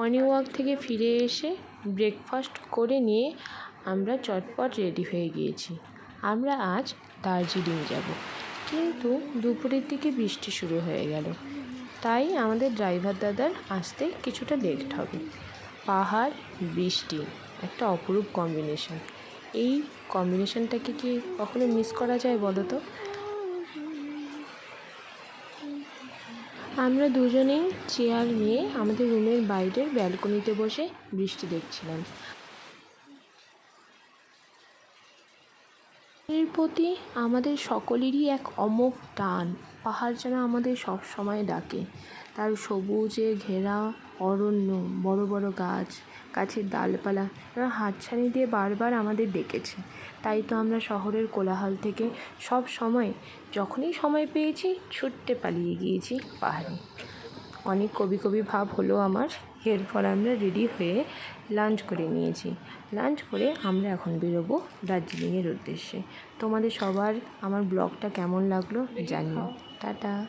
Morning walk থেকে ফিরে এসে ব্রেকফাস্ট করে নিয়ে আমরা চটপট রেডি হয়ে গিয়েছি। আমরা আজ দার্জিলিং যাব। কিন্তু দুপুরের দিকে বৃষ্টি শুরু হয়ে গেল। তাই আমাদের ড্রাইভার দাদার আসতে কিছুটা লেট হবে। পাহাড়, বৃষ্টি, একটা অপরূপ কম্বিনেশন এই কম্বিনেশনটাকে কি কখনো মিস করা যায় বলো তো? আমরা দুজনে চেয়ার নিয়ে আমাদের রুমের বাইরের ব্যালকনিতে বসে বৃষ্টি দেখছিলাম। এর প্রতি আমাদের সকলেরই এক অমোঘ টান, পাহাড় যেন আমাদের সব সময় ডাকে। তার সবুজে ঘেরা অরণ্য, বড় বড় গাছ, গাছের ডালপালা এরা হাতছানি দিয়ে বারবার আমাদের ডেকেছে। তাই তো আমরা শহরের কোলাহল থেকে সব সময়, যখনই সময় পেয়েছি ছুট্টে পালিয়ে গিয়েছি পাহাড়ে। অনেক কবি কবি ভাব হলো আমার, এরপর আমরা রেডি হয়ে লাঞ্চ করে নিয়েছি। লাঞ্চ করে আমরা এখন বেরোবো দার্জিলিংয়ের উদ্দেশ্যে। তোমাদের সবার আমার ব্লগটা কেমন লাগল জানিও। টাটা।